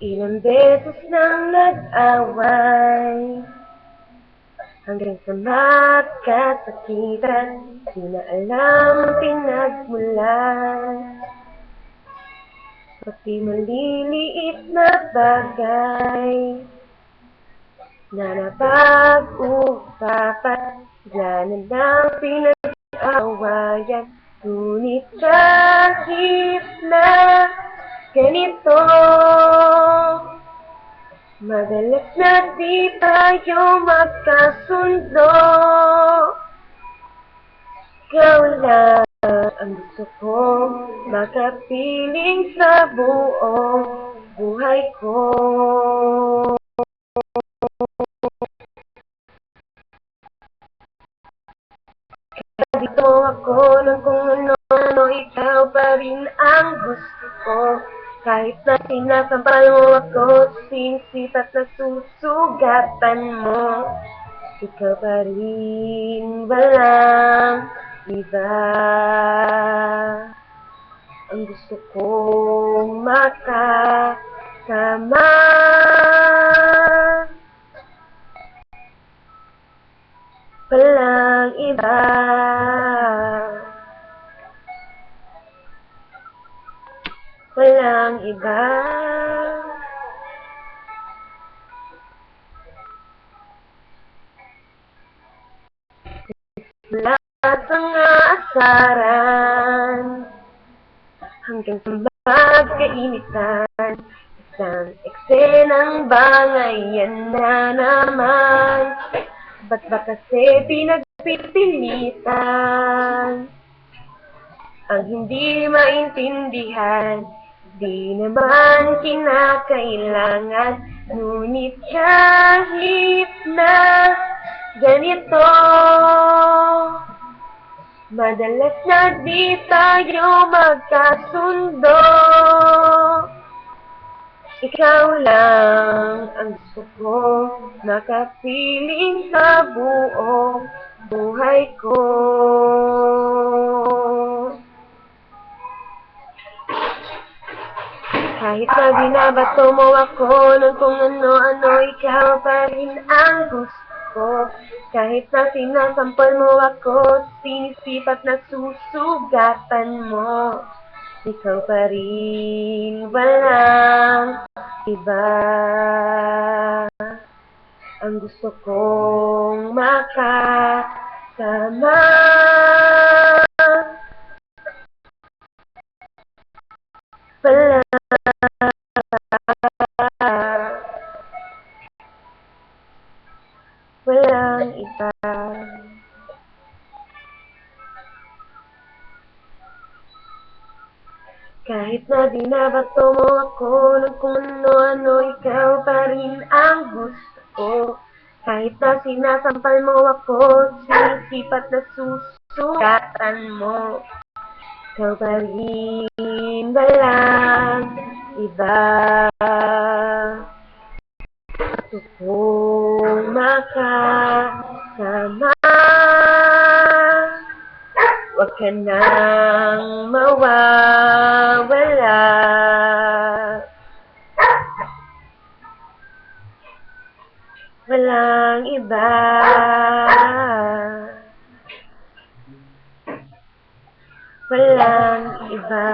Ilang beses nang nag-away. Hanggang sa magkasakitan Di na alam pinagmulan Pati maliliit na bagay Na napag-usapan Yan na lang pinag-awayan. Ngunit kahit na ganito Madalas na di tayo magkasundo. Ikaw lang ang gusto ko Makapiling sa buong buhay ko. Dito ako ng kung ano-ano Ikaw pa rin ang gusto ko Kahit na sinasampal mo ako Sinisipat na susugatan mo. Ikaw pa rin walang iba. Ang gusto kong makasama Walang iba Walang iba. Lahat ng aasaran Hanggang sa magkainitan Isang eksenang bangayan na naman. Ba't ba kasi pinagpipilitan Ang hindi maintindihan Di naman kinakailangan Ngunit kahit na ganito. Madalas na di tayo magkasundo. Ikaw lang ang gusto ko Makapiling sa buong buhay ko Kahit na binabato mo ako ng kung ano-ano Ikaw pa rin ang gusto. Kahit na sinasampal mo ako Sinisipat na susugatan mo. Ikaw pa rin walang iba. Ang gusto kong makasama Kahit na binabato mo ako ng kung ano-ano Ikaw pa rin ang gusto. Ko Kahit na sinasampal mo ako Sinisipat na susugatan mo. Ikaw pa rin walang iba. Gusto kong makasama ka nang mawawala. Walang iba. Walang iba